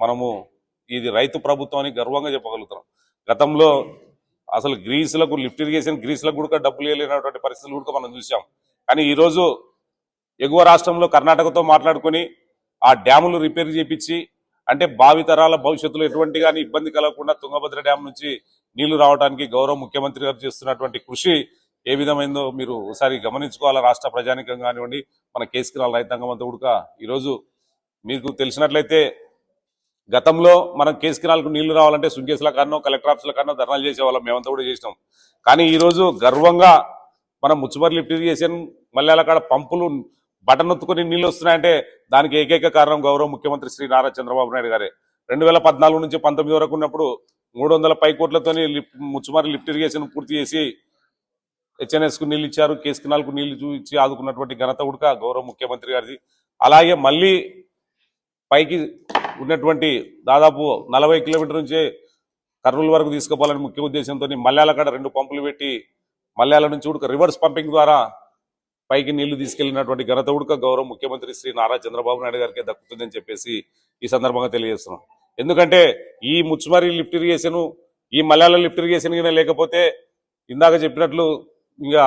మనము ఇది రైతు ప్రభుత్వం అని గర్వంగా చెప్పగలుగుతాం గతంలో అసలు గ్రీసులకు లిఫ్ట్ ఇరిగేషన్ గ్రీసులకు కూడా డబ్బులు వేయలేనటువంటి పరిస్థితులు కూడా మనం చూసాం. కానీ ఈరోజు ఎగువ రాష్ట్రంలో కర్ణాటకతో మాట్లాడుకొని ఆ డ్యాములు రిపేర్ చేపించి అంటే భావితరాల భవిష్యత్తులో ఎటువంటి కానీ ఇబ్బంది కలగకుండా తుంగభద్ర డ్యామ్ నుంచి నీళ్ళు రావడానికి గౌరవ ముఖ్యమంత్రి గారు చేస్తున్నటువంటి కృషి ఏ విధమైందో మీరు ఒకసారి గమనించుకోవాలి? రాష్ట్ర ప్రజానికం కానివ్వండి మన కేసుకిరాల రైతాంగం అంతా కూడా. ఈరోజు మీకు తెలిసినట్లయితే గతంలో మనం కేసుకిరాలకు నీళ్ళు రావాలంటే సుంకేసుల కన్నా కలెక్టర్ ఆఫీసుల కారణం ధర్నాలు చేసేవాళ్ళం. మేమంతా కూడా చేసినాం. కానీ ఈరోజు గర్వంగా మనం ముచ్చుమరి లిఫ్ట్ ఇరిగేషన్ మల్లెల కాడ పంపులు బటన్ ఒత్తుకొని నీళ్ళు వస్తున్నాయంటే దానికి ఏకైక కారణం గౌరవ ముఖ్యమంత్రి శ్రీ నారా చంద్రబాబు నాయుడు గారే. రెండు వేల పద్నాలుగు నుంచి పంతొమ్మిది వరకు ఉన్నప్పుడు మూడు వందల పై కోట్లతోని ముచ్చుమారి ముచ్చుమరి లిఫ్ట్ ఇరిగేషన్ పూర్తి చేసి హెచ్ఎన్ఎస్కు నీళ్ళు ఇచ్చారు కేసు కు నీళ్ళు ఇచ్చి ఆదుకున్నటువంటి ఘనత ఉడక గౌరవ ముఖ్యమంత్రి గారిది. అలాగే మళ్ళీ పైకి ఉన్నటువంటి దాదాపు నలభై కిలోమీటర్ నుంచి కర్నూలు వరకు తీసుకుపోవాలని ముఖ్య ఉద్దేశంతో మల్యాల కాడ రెండు పంపులు పెట్టి మల్యాల నుంచి ఉడక రివర్స్ పంపింగ్ ద్వారా పైకి నీళ్ళు తీసుకెళ్ళినటువంటి ఘనత ఉడక గౌరవ ముఖ్యమంత్రి శ్రీ నారా చంద్రబాబు నాయుడు గారికి దక్కుతుందని చెప్పేసి ఈ సందర్భంగా తెలియజేస్తున్నాం. ఎందుకంటే ఈ ముచ్చుమరి లిఫ్ట్ ఇరిగేషన్ ఈ మలయాళ లిఫ్ట్ ఇరిగేషన్ కింద లేకపోతే ఇందాక చెప్పినట్లు ఇంకా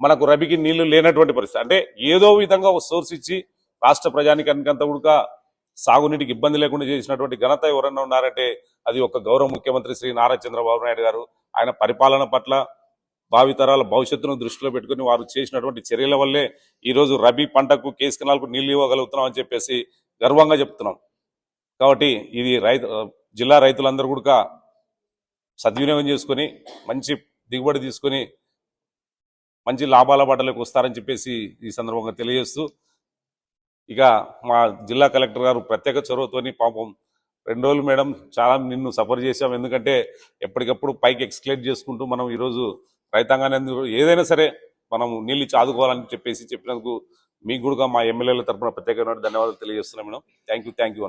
మనకు రబికి నీళ్ళు లేనటువంటి పరిస్థితి. అంటే ఏదో విధంగా ఒక సోర్స్ ఇచ్చి రాష్ట్ర ప్రజానికంతా ఉడక సాగునీటికి ఇబ్బంది లేకుండా చేసినటువంటి ఘనత ఎవరన్నా ఉన్నారంటే అది ఒక గౌరవ ముఖ్యమంత్రి శ్రీ నారా చంద్రబాబు నాయుడు గారు. ఆయన పరిపాలన పట్ల భావితరాల భవిష్యత్తును దృష్టిలో పెట్టుకుని వారు చేసినటువంటి చర్యల వల్లే ఈ రోజు రబీ పంటకు కేసు కనాలకు నీళ్ళు ఇవ్వగలుగుతున్నాం అని చెప్పేసి గర్వంగా చెప్తున్నాం. కాబట్టి ఇది రైతు జిల్లా రైతులందరూ కూడా సద్వినియోగం చేసుకొని మంచి దిగుబడి తీసుకొని మంచి లాభాల బాటలోకి వస్తారని చెప్పేసి ఈ సందర్భంగా తెలియజేస్తూ ఇక మా జిల్లా కలెక్టర్ గారు ప్రత్యేక చొరవతోని పాపం రెండు రోజులు మేడం చాలా నిన్ను సఫర్ చేసాం ఎందుకంటే ఎప్పటికప్పుడు పైకి ఎక్స్క్లేట్ చేసుకుంటూ మనం ఈరోజు రైతాంగాన్ని ఏదైనా సరే మనం నీళ్ళు చాదుకోవాలని ఆదుకోవాలని చెప్పేసి చెప్పినందుకు మీకు కూడా మా ఎమ్మెల్యేల తరపున ప్రత్యేకమైన ధన్యవాదాలు తెలియజేస్తున్నాం madam. Thank you thank you